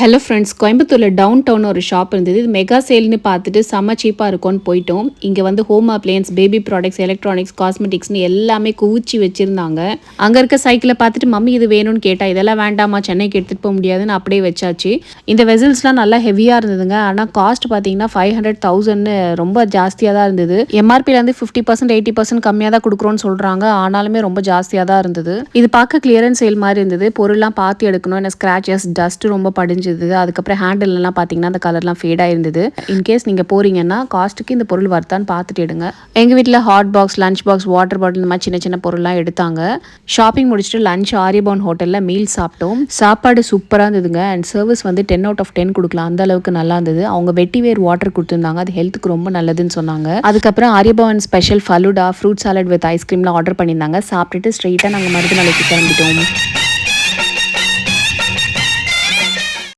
Hello friends கோயம்புத்தூரில் town town ஒரு shop இருந்தது. இது மெகா சேல்னு பார்த்துட்டு செம்ம சீப்பாக இருக்கும்னு போயிட்டோம். இங்கே வந்து home appliances baby products electronics காஸ்மெட்டிக்ஸ்னு எல்லாமே குவிச்சு வச்சுருந்தாங்க. அங்கே இருக்க சைக்கிளை பார்த்துட்டு மம்மி இது வேணும்னு கேட்டால் இதெல்லாம் வேண்டாமா சென்னைக்கு எடுத்துகிட்டு போக முடியாதுன்னு அப்படியே வச்சாச்சு. இந்த வெசல்ஸ்லாம் நல்லா ஹெவியாக இருந்ததுங்க. ஆனால் காஸ்ட் பார்த்தீங்கன்னா ஃபைவ் ஹண்ட்ரட் தௌசண்ட்னு ரொம்ப ஜாஸ்தியாக தான் இருந்தது. எம்ஆர்பிலேருந்து ஃபிஃப்டி பர்சன்ட் எயிட்டி பர்சன்ட் கம்மியாக தான் கொடுக்குறோன்னு சொல்கிறாங்க ஆனாலுமே ரொம்ப ஜாஸ்தியாக தான் இருந்தது. இது பார்க்க கிளியரன்ஸ் சேல் மாதிரி இருந்தது. பொருள்லாம் பார்த்து எடுக்கணும். என்ன ஸ்க்ராச்சஸ் டஸ்ட் ரொம்ப படிஞ்சு இருந்தது அதுக்கப்புறம் ஹேண்டில்லாம் பார்த்தீங்கன்னா அந்த கலர்லாம் ஃபேடாக இருந்தது இன்கேஸ் நீங்கள் போறீங்கன்னா காஸ்ட்டுக்கு இந்த பொருள் வர்த்தான்னு பார்த்துட்டு எடுங்க. எங்கள் வீட்டில் hot box lunch box water bottle இந்த மாதிரி சின்ன சின்ன பொருள்லாம் எடுத்தாங்க. ஷாப்பிங் முடிச்சுட்டு லஞ்ச் ஆரியபவன் ஹோட்டலில் மீல் சாப்பிட்டோம். சாப்பாடு சூப்பராக இருந்ததுங்க. அண்ட் சர்வீஸ் வந்து டென் அவுட் ஆஃப் டென் கொடுக்கலாம். அந்த அளவுக்கு நல்லா இருந்தது. அவங்க வெட்டி வேர் வாட்டர் கொடுத்துருந்தாங்க. அது ஹெல்த்துக்கு ரொம்ப நல்லதுன்னு சொன்னாங்க. அதுக்கப்புறம் Aryabhavan special falooda fruit salad with ஐஸ்கிரீம்லாம் order பண்ணியிருந்தாங்க. சாப்பிட்டுட்டு ஸ்ட்ரெயிட்டாக நாங்கள் மருதுமலைக்கு கிளம்பிட்டோம்.